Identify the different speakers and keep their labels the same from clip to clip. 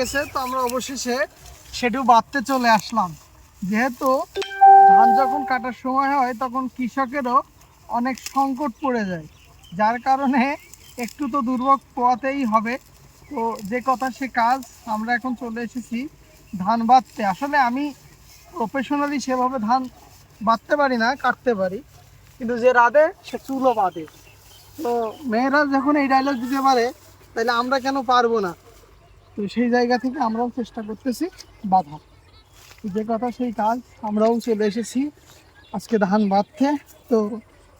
Speaker 1: গেছে, তো আমরা অবশেষে সেটু বাঁধতে চলে আসলাম। যেহেতু ধান যখন কাটার সময় হয়, তখন কৃষকেরও অনেক সংকট পড়ে যায়। যার কারণে একটু তো দুর্ভোগ পোয়াতেই হবে। তো যে কথা, সে কাজ আমরা এখন চলে এসেছি ধান বাঁধতে। আসলে আমি প্রফেশনালি সেভাবে ধান বাঁধতে পারি না, কাটতে পারি। কিন্তু যে রাধে, সে চুলো বাঁধে। তো মেয়েরা যখন এই ডায়লগ দিতে পারে, তাহলে আমরা কেন পারব না? তো সেই জায়গা থেকে আমরাও চেষ্টা করতেছি বাধা যে কথা সেই কাজ, আমরাও চলে এসেছি আজকে ধান বাঁধতে। তো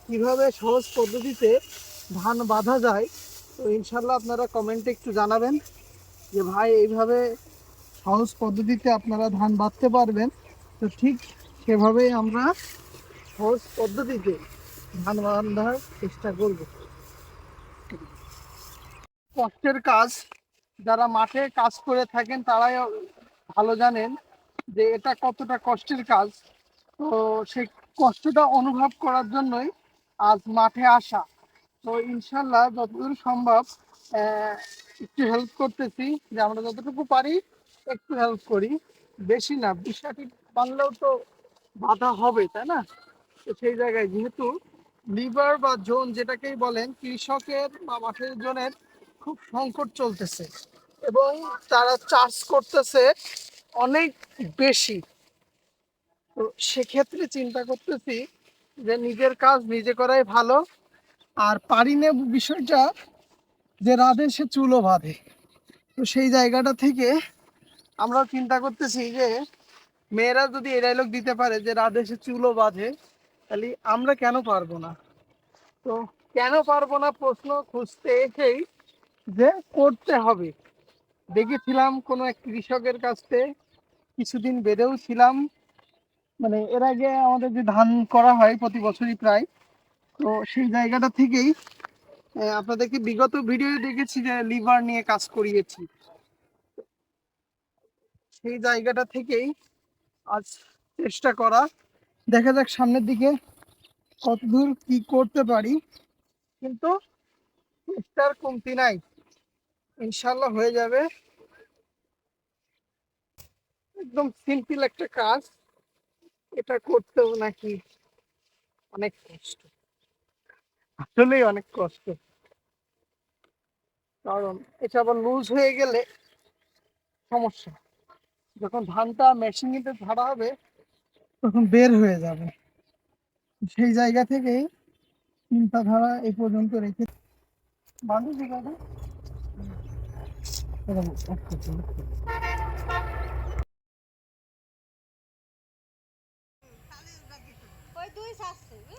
Speaker 1: কীভাবে সহজ পদ্ধতিতে ধান বাঁধা যায়, তো ইনশাল্লাহ আপনারা কমেন্টে একটু জানাবেন যে ভাই, এইভাবে সহজ পদ্ধতিতে আপনারা ধান বাঁধতে পারবেন? তো ঠিক সেভাবেই আমরা সহজ পদ্ধতিতে ধান বাঁধার চেষ্টা করব। কষ্টের কাজ যারা মাঠে কাজ করে থাকেন তারাই ভালো জানেন যে এটা কতটা কষ্টের কাজ। তো সেই কষ্টটা অনুভব করার জন্যই আজ মাঠে আসা। তো ইনশাল্লাহ যতদূর সম্ভব একটু হেল্প করতেছি যে আমরা যতটুকু পারি একটু হেল্প করি। বেশি না বিষয়টি বানলেও তো বাধা হবে, তাই না? তো সেই জায়গায় যেহেতু লিভার বা জোন যেটাকেই বলেন, কৃষকের বা মাঠের জোনের খুব সংকট চলতেছে। এবং তারা চাষ করতেছে অনেক বেশি। তো সেক্ষেত্রে চিন্তা করতেছি যে নিজের কাজ নিজে করাই ভালো। আর পারি না বিষয়টা যে রাধে সে চুলো বাঁধে। তো সেই জায়গাটা থেকে আমরা চিন্তা করতেছি যে মেয়েরা যদি এই ডায়লগ দিতে পারে যে রাধে সে চুলো বাঁধে, তাহলে আমরা কেন পারব না? তো কেন পারব না প্রশ্ন খুঁজতে এসেই যে করতে হবে। দেখেছিলাম কোনো এক কৃষকের কাছে কিছুদিন বেঁধেও ছিলাম। মানে এর আগে আমাদের যে ধান করা হয় প্রতি বছরই প্রায়, তো সেই জায়গাটা থেকেই আপনাদেরকে বিগত ভিডিও দেখেছি যে লিভার নিয়ে কাজ করিয়েছি। সেই জায়গাটা থেকেই আজ চেষ্টা করা। দেখা যাক সামনের দিকে কতদূর কি করতে পারি, কিন্তু চেষ্টার কমতি নাই। ইনশাল্লাহ হয়ে যাবে। একদম সিম্পল একটা কাজ। এটা করতেও নাকি অনেক কষ্ট। আসলেই অনেক কষ্ট। কারণ এটা আবার লুজ হয়ে গেলে সমস্যা। যখন ধানটা মেশিনিতে ঝাড়া হবে, তখন বের হয়ে যাবে। সেই জায়গা থেকেই চিন্তাধারা এই পর্যন্ত রেখে বান্ধব
Speaker 2: ওই দুই শাস্ত্রী